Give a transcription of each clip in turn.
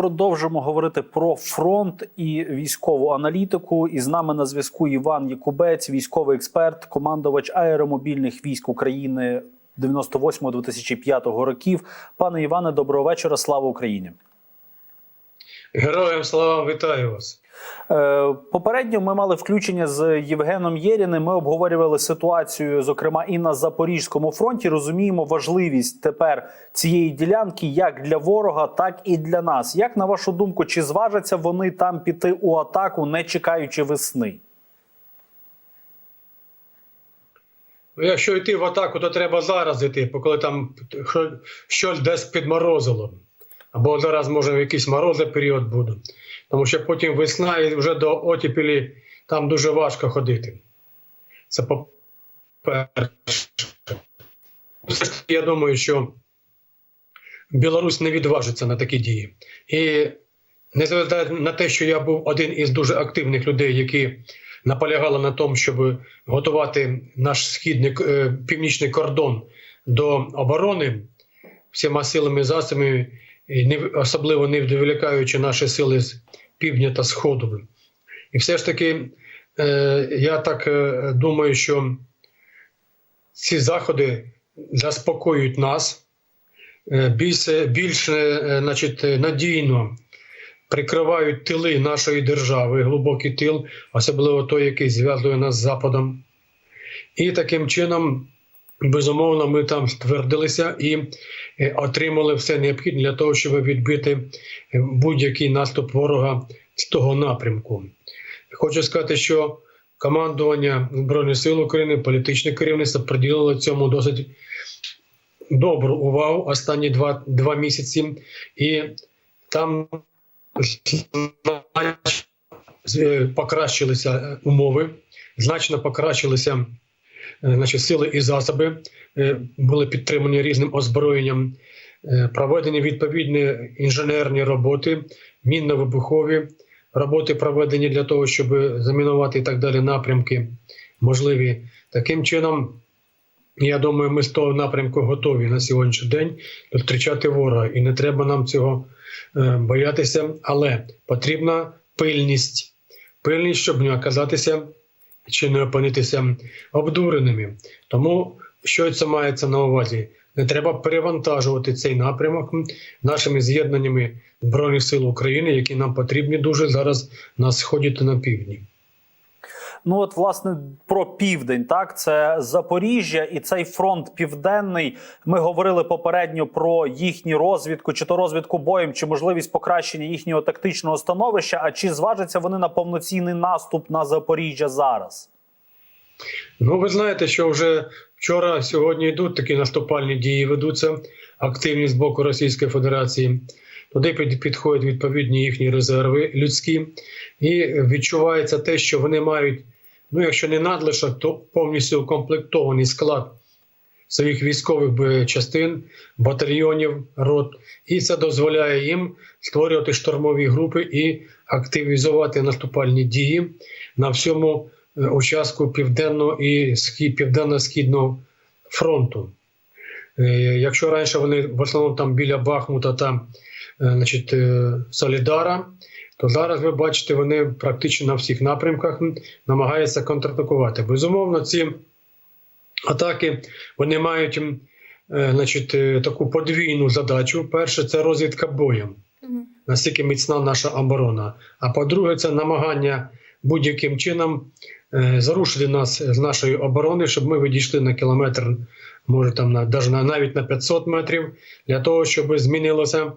продовжимо говорити про фронт і військову аналітику. І з нами на зв'язку Іван Якубець, військовий експерт, командувач аеромобільних військ України 98-2005 років. Пане Іване, доброго вечора. Слава Україні! Героям слава вітаю вас. Е, Попередньо ми мали включення з Євгеном Єріним. Ми обговорювали ситуацію, зокрема, і на Запорізькому фронті. Розуміємо важливість тепер цієї ділянки як для ворога, так і для нас. Як на вашу думку, чи зважаться вони там піти у атаку, не чекаючи весни? Ну, Якщо йти в атаку, то треба зараз йти, коли там що- щось десь підморозило. Або зараз, може, якийсь морозний період буде. Тому що потім весна і вже до отіпілі там дуже важко ходити. Це ж таки, Я думаю, що Білорусь не відважиться на такі дії. І незважаючи на те, що я був один із дуже активних людей, які наполягали на тому, щоб готувати наш східний е, північний кордон до оборони всіма силами і засобами, особливо не відволікаючи наші сили з півдня та сходу. І все ж таки, е, я так е, думаю, що ці заходи заспокоюють нас е, більше е, значить, надійно прикривають тили нашої держави, глибокий тил, особливо той, який зв'язує нас з Западом. І таким чином, безумовно, ми там ствердилися і е, отримали все необхідне для того, щоб відбити е, будь-який наступ ворога з того напрямку. Хочу сказати, що командування Збройних сил України, політичне керівництво приділило цьому досить добру увагу останні два, два місяці, і там е, покращилися умови, значно покращилися значить, сили і засоби, е, були підтримані різним озброєнням, е, проведені відповідні інженерні роботи, мінно-вибухові роботи проведені для того, щоб замінувати і так далі напрямки можливі. Таким чином, я думаю, ми з того напрямку готові на сьогоднішній день зустрічати ворога, і не треба нам цього е, боятися, але потрібна пильність. Пильність, щоб не оказатися чи не опинитися обдуреними. Тому що це мається на увазі? Не треба перевантажувати цей напрямок нашими з'єднаннями Збройних сил України, які нам потрібні дуже зараз на сході та на півдні. Ну от власне про південь, так це Запоріжжя і цей фронт південний. Ми говорили попередньо про їхню розвідку, чи то розвідку боєм, чи можливість покращення їхнього тактичного становища. А чи зважаться вони на повноцінний наступ на Запоріжжя зараз? Ну, ви знаєте, що вже вчора, сьогодні йдуть такі наступальні дії, ведуться активні з боку Російської Федерації. Туди підходять відповідні їхні резерви людські, і відчувається те, що вони мають, ну якщо не надлишок, то повністю укомплектований склад своїх військових частин, батальйонів, рот, і це дозволяє їм створювати штурмові групи і активізувати наступальні дії на всьому е, участку південного і південно-східного фронту. Е, Якщо раніше вони в основному там біля Бахмута та е, значить, е, Солідара, то зараз ви бачите, вони практично на всіх напрямках намагаються контратакувати. Безумовно, ці атаки вони мають е, значить, е, таку подвійну задачу. Перше, це розвідка боєм, наскільки міцна наша оборона. А по-друге, це намагання будь-яким чином е, зарушити нас з нашої оборони, щоб ми відійшли на кілометр, може там на навіть на 500 метрів, для того, щоб змінилася м,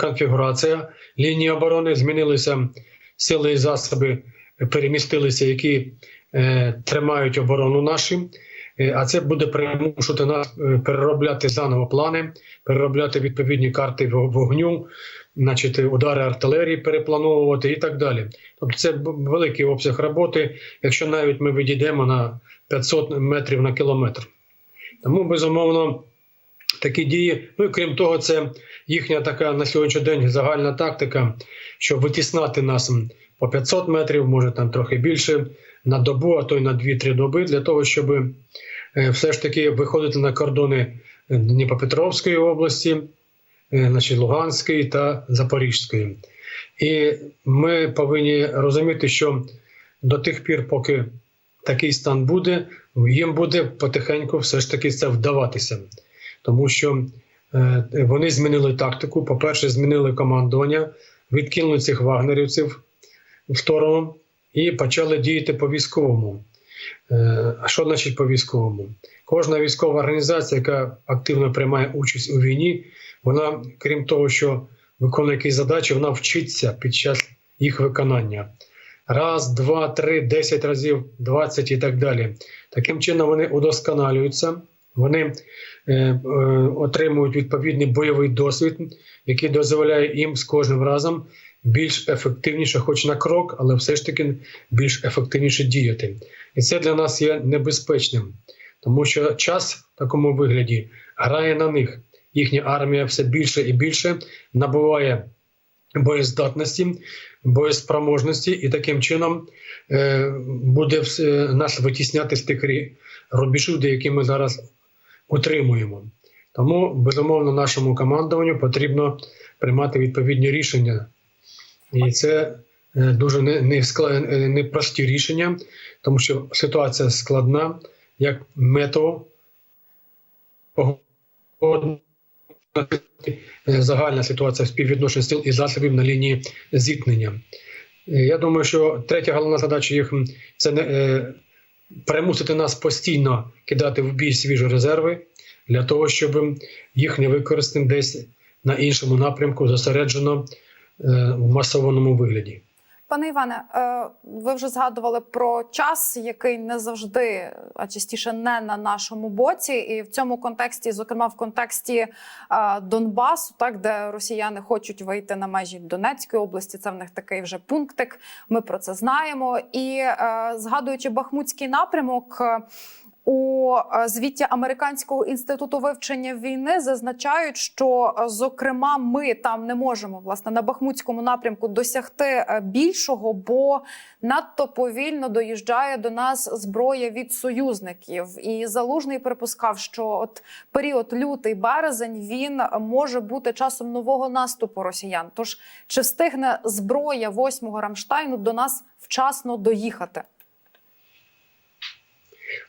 конфігурація лінії оборони, змінилися сили і засоби, перемістилися, які е, тримають оборону наші. Е, А це буде примушувати нас е, переробляти заново плани, переробляти відповідні карти вогню, значить, удари артилерії переплановувати і так далі. Тобто це великий обсяг роботи, якщо навіть ми відійдемо на 500 метрів на кілометр. Тому, безумовно, такі дії. Ну і крім того, це їхня така на сьогоднішній день загальна тактика, щоб витіснати нас по 500 метрів, може там трохи більше, на добу, а то й на 2-3 доби, для того, щоб е, все ж таки виходити на кордони е, Дніпропетровської області, е, значить, Луганської та Запорізької. І ми повинні розуміти, що до тих пір, поки такий стан буде, їм буде потихеньку все ж таки це вдаватися. Тому що вони змінили тактику. По-перше, змінили командування, відкинули цих вагнерівців в сторону і почали діяти по військовому. Е, А що значить по військовому? Кожна військова організація, яка активно приймає участь у війні, вона, крім того, що виконує якісь задачі, вона вчиться під час їх виконання. Раз, два, три, десять разів, двадцять і так далі. Таким чином вони удосконалюються, вони е, е, отримують відповідний бойовий досвід, який дозволяє їм з кожним разом більш ефективніше, хоч на крок, але все ж таки більш ефективніше діяти. І це для нас є небезпечним, тому що час в такому вигляді грає на них. Їхня армія все більше і більше набуває боєздатності, боєспроможності, і таким чином е, буде все, нас витісняти з тих рубежів, де які ми зараз утримуємо. Тому, безумовно, нашому командуванню потрібно приймати відповідні рішення. І це е, дуже е, непрості рішення, тому що ситуація складна, як погода, е, загальна ситуація співвідношення сил і засобів на лінії зіткнення. Я думаю, що третя головна задача їх це не примусити нас постійно кидати в бій свіжі резерви для того, щоб їх не використати десь на іншому напрямку зосереджено е, в масованому вигляді. Пане Іване, е, ви вже згадували про час, який не завжди, а частіше не на нашому боці, і в цьому контексті, зокрема в контексті е, Донбасу, так де росіяни хочуть вийти на межі Донецької області. Це в них такий вже пунктик. Ми про це знаємо. І е, згадуючи Бахмутський напрямок. У е, звіті Американського інституту вивчення війни зазначають, що е, зокрема ми там не можемо власне на Бахмутському напрямку досягти е, більшого, бо надто повільно доїжджає до нас зброя від союзників. І залужний припускав, що от період лютий березень він може бути часом нового наступу росіян. Тож чи встигне зброя восьмого Рамштайну до нас вчасно доїхати?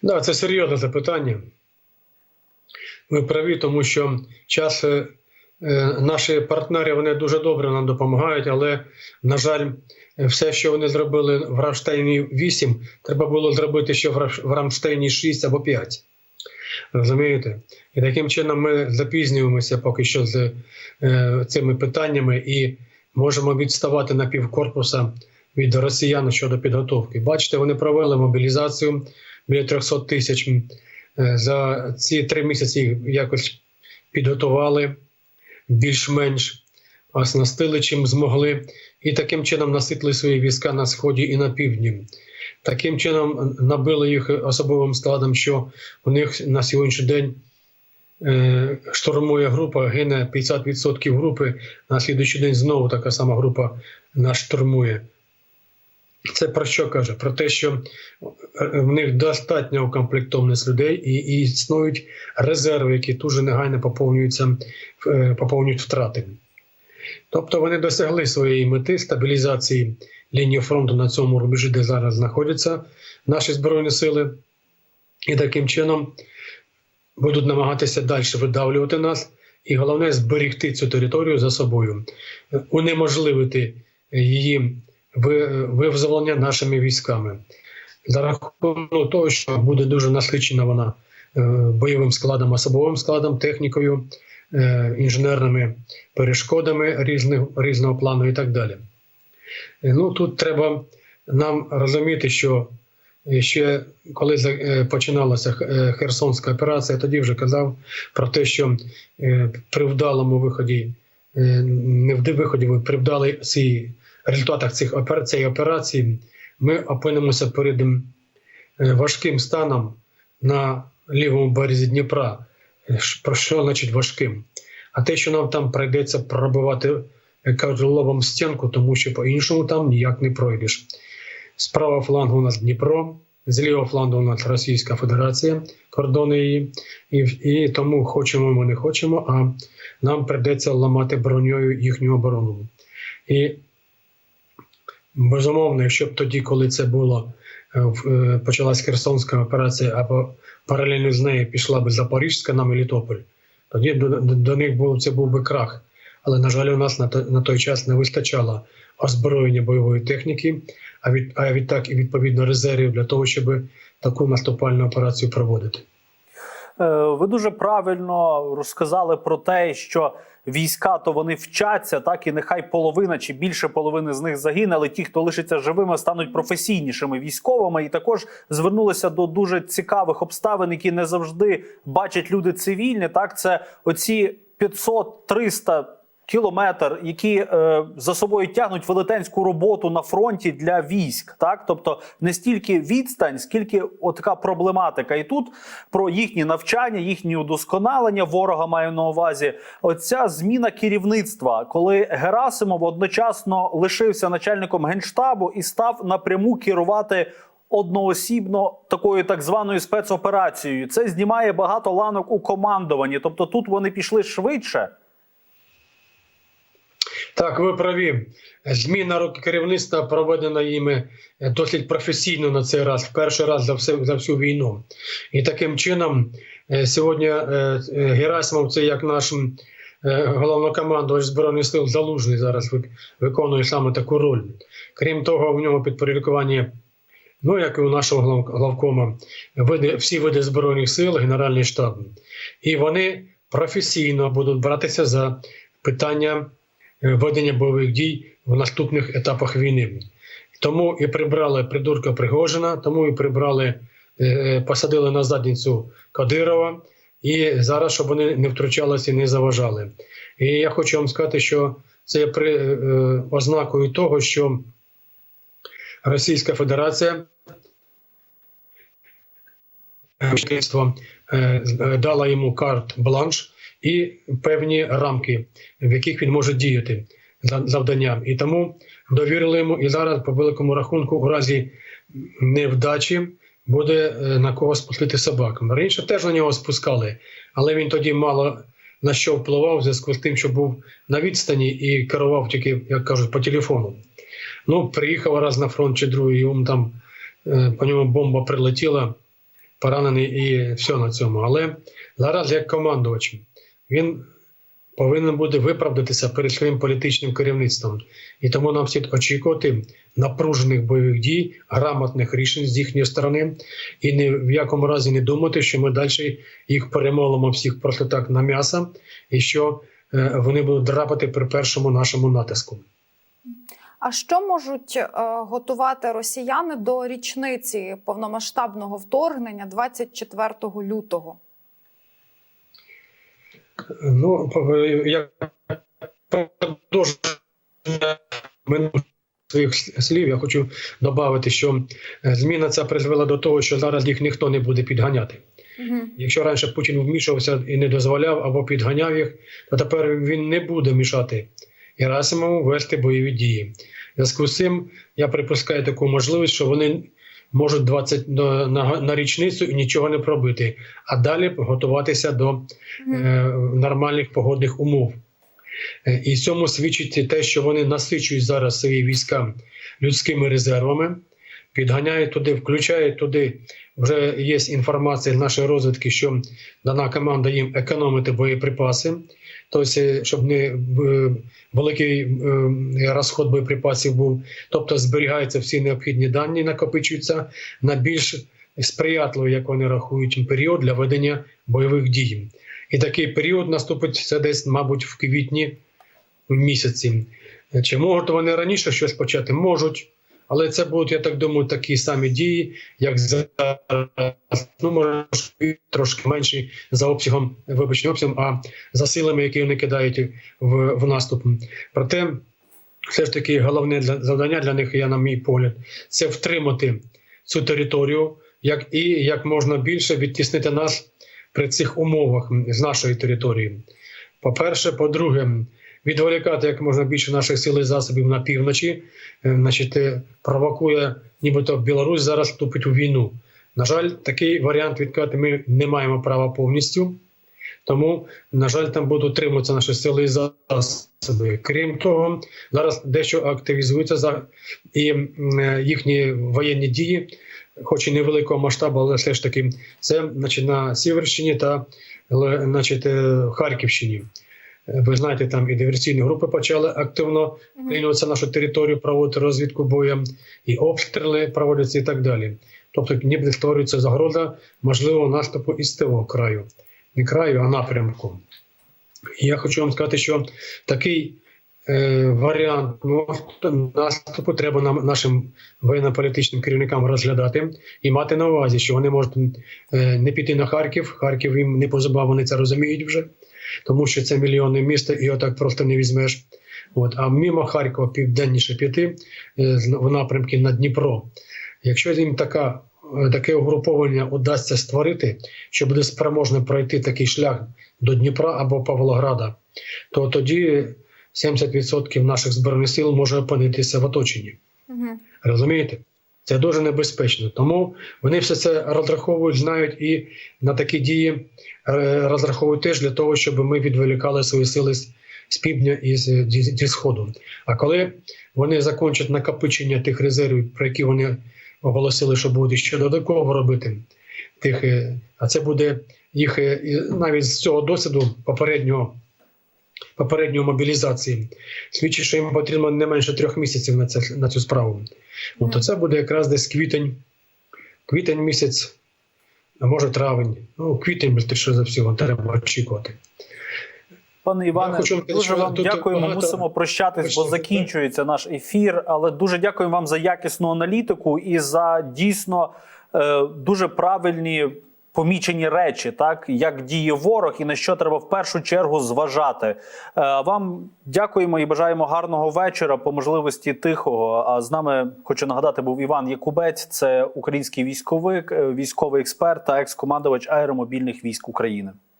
Да, це серйозне запитання. Ви праві, тому що час е, наші партнери вони дуже добре нам допомагають, але, на жаль, все, що вони зробили в Рамштейні 8, треба було зробити ще в Рамштейні 6 або 5. Розумієте? І таким чином ми запізнюємося поки що з е, цими питаннями і можемо відставати на півкорпуса від росіян щодо підготовки. Бачите, вони провели мобілізацію біля 300 тисяч. Е, За ці три місяці їх якось підготували більш-менш, оснастили чим змогли, і таким чином наситили свої війська на сході і на півдні. Таким чином набили їх особовим складом, що у них на сьогоднішній день е, штурмує група, гине 50% групи. На слідуючий день знову така сама група нас штурмує. Це про що каже? Про те, що в них достатня укомплектованість людей і, і існують резерви, які дуже негайно поповнюються, е, поповнюють втрати. Тобто вони досягли своєї мети стабілізації лінії фронту на цьому рубежі, де зараз знаходяться наші збройні сили, і таким чином будуть намагатися далі видавлювати нас, і головне зберегти цю територію за собою, е, унеможливити її ви- визволення нашими військами. За рахунок того, що буде дуже насичена вона е, бойовим складом, особовим складом, технікою, е, інженерними перешкодами різних, різного плану і так далі. Е, Ну, тут треба нам розуміти, що ще коли починалася Херсонська операція, я тоді вже казав про те, що при вдалому виході, не в виході, при вдалій результатах цих цієї операції ми опинимося перед е, важким станом на лівому березі Дніпра. Е, Про що значить важким? А те, що нам там прийдеться пробивати кажуть, лобом стінку, тому що по-іншому там ніяк не пройдеш. Справа флангу у нас Дніпро, з лівого флангу у нас Російська Федерація, кордони її, і, і тому хочемо ми не хочемо, а нам прийдеться ламати броньою їхню оборону. І безумовно, якщо б тоді, коли це було, е, е, почалась Херсонська операція, або паралельно з нею пішла б Запорізька на Мелітополь, тоді до, до, до них був це був би крах. Але на жаль, у нас на, на той час не вистачало озброєння бойової техніки, а від а відтак і відповідно резервів для того, щоб таку наступальну операцію проводити. Е, Ви дуже правильно розказали про те, що війська то вони вчаться, так і нехай половина чи більше половини з них загине, але ті, хто лишиться живими, стануть професійнішими військовими. І також звернулися до дуже цікавих обставин, які не завжди бачать люди цивільні. Так, це оці 500-300 кілометр, які е, за собою тягнуть велетенську роботу на фронті для військ, так тобто не стільки відстань, скільки отака проблематика. І тут про їхні навчання, їхні удосконалення ворога маю на увазі. Оця зміна керівництва, коли Герасимов одночасно лишився начальником генштабу і став напряму керувати. Одноосібно такою так званою спецоперацією це знімає багато ланок у командуванні. Тобто тут вони пішли швидше. Так, ви праві. Зміна руки керівництва проведена іми е, досить професійно на цей раз, в перший раз за все за всю війну. І таким чином е, сьогодні е, е, Герасимов, це як наш головнокомандувач збройних сил залужний зараз виконує саме таку роль. Крім того, в нього підпорядкування, ну як і у нашого главкома, види, всі види збройних сил, генеральний штаб. І вони професійно будуть братися за питання ведення бойових дій в наступних етапах війни. Тому і прибрали придурка Пригожина, тому і прибрали, е, посадили на задницю Кадирова, і зараз, щоб вони не втручалися і не заважали. І я хочу вам сказати, що це при, е, е, ознакою того, що Російська Федерація е, е, е, дала йому карт-бланш і певні рамки, в яких він може діяти за завданням. І тому довірили йому. І зараз, по великому рахунку, у разі невдачі буде е, на кого спустити собакам. Раніше теж на нього спускали, але він тоді мало на що впливав в зв'язку з тим, що був на відстані і керував тільки, як кажуть, по телефону. Ну, приїхав раз на фронт чи другий, йому там е, по ньому бомба прилетіла, поранений і все на цьому. Але зараз, як командувач, він повинен буде виправдатися перед своїм політичним керівництвом. І тому нам слід очікувати напружених бойових дій, грамотних рішень з їхньої сторони, і ні в якому разі не думати, що ми далі їх перемолимо всіх просто так на м'ясо, і що е, вони будуть драпати при першому нашому натиску. А що можуть е, готувати росіяни до річниці повномасштабного вторгнення 24 лютого? Ну, я продовжую своїх слів. Я хочу додати, що е, зміна ця призвела до того, що зараз їх ніхто не буде підганяти. Угу. Якщо раніше Путін вмішувався і не дозволяв або підганяв їх, то тепер він не буде мішати Герасимову вести бойові дії. Зв'язку з цим я припускаю таку можливість, що вони можуть 20 до, на, на річницю і нічого не пробити, а далі готуватися до е, нормальних погодних умов. Е, І цьому свідчить те, що вони насичують зараз свої війська людськими резервами, підганяють туди, включають туди. Вже є інформація нашої розвідки, що дана команда їм економити боєприпаси, тобто, щоб не великий е, розход боєприпасів був. Тобто зберігаються всі необхідні дані, накопичуються на більш сприятливий, як вони рахують, період для ведення бойових дій. І такий період наступить це десь, мабуть, в квітні місяці. Чи можуть вони раніше щось почати? Можуть. Але це будуть, я так думаю, такі самі дії, як зараз. Ну, може, трошки менші за обсягом, вибачте, обсягом, а за силами, які вони кидають в, в наступ. Проте, все ж таки, головне для, завдання для них, я на мій погляд, це втримати цю територію, як і як можна більше відтіснити нас при цих умовах з нашої території. По-перше, по-друге, відволікати як можна більше наших сил і засобів на півночі, е, значить, провокує, нібито Білорусь зараз вступить у війну. На жаль, такий варіант відкати ми не маємо права повністю. Тому, на жаль, там будуть утримуватися наші сили і засоби. Крім того, зараз дещо активізуються за і е, їхні воєнні дії, хоч і невеликого масштабу, але все ж таки це значить, на Сіверщині та значить, е, Харківщині. Е, Ви знаєте, там і диверсійні групи почали активно клинюватися нашу територію, проводити розвідку боєм, і обстріли проводяться і так далі. Тобто, ніби створюється загроза можливого наступу із того краю, не краю, а напрямку. Я хочу вам сказати, що такий е, варіант ну, наступу треба нам, нашим воєнно-політичним керівникам розглядати і мати на увазі, що вони можуть е, не піти на Харків. Харків їм не позабав, вони це розуміють вже, тому що це мільйонне місто, і його так просто не візьмеш. От, а мимо Харкова південніше піти е, в напрямки на Дніпро. Якщо їм така, е, таке угруповання удасться створити, що буде спроможне пройти такий шлях до Дніпра або Павлограда, то тоді 70% наших збройних сил може опинитися в оточенні. Мгм. Розумієте? Це дуже небезпечно. Тому вони все це розраховують, знають і на такі дії е, розраховують теж для того, щоб ми відволікали свої сили з, півдня і зі, сходу. А коли вони закінчать накопичення тих резервів, про які вони оголосили, що будуть ще додатково робити, тих, е, а це буде їх е, навіть з цього досвіду попереднього. Попередньої мобілізації свідчить, що їм потрібно не менше трьох місяців на, це, на цю справу. Ну, то це буде якраз десь квітень, квітень місяць, а може травень. Ну, квітень більше за всього треба очікувати. Пане Іване, хочу дуже вам дякуємо. багато- Мусимо прощатись, бо закінчується наш ефір. Але дуже дякуємо вам за якісну аналітику і за дійсно е, дуже правильні помічені речі, так як діє ворог і на що треба в першу чергу зважати. Е, вам дякуємо і бажаємо гарного вечора, по можливості тихого. А з нами хочу нагадати, був Іван Якубець, це український військовик, е, військовий експерт та екс-командувач аеромобільних військ України.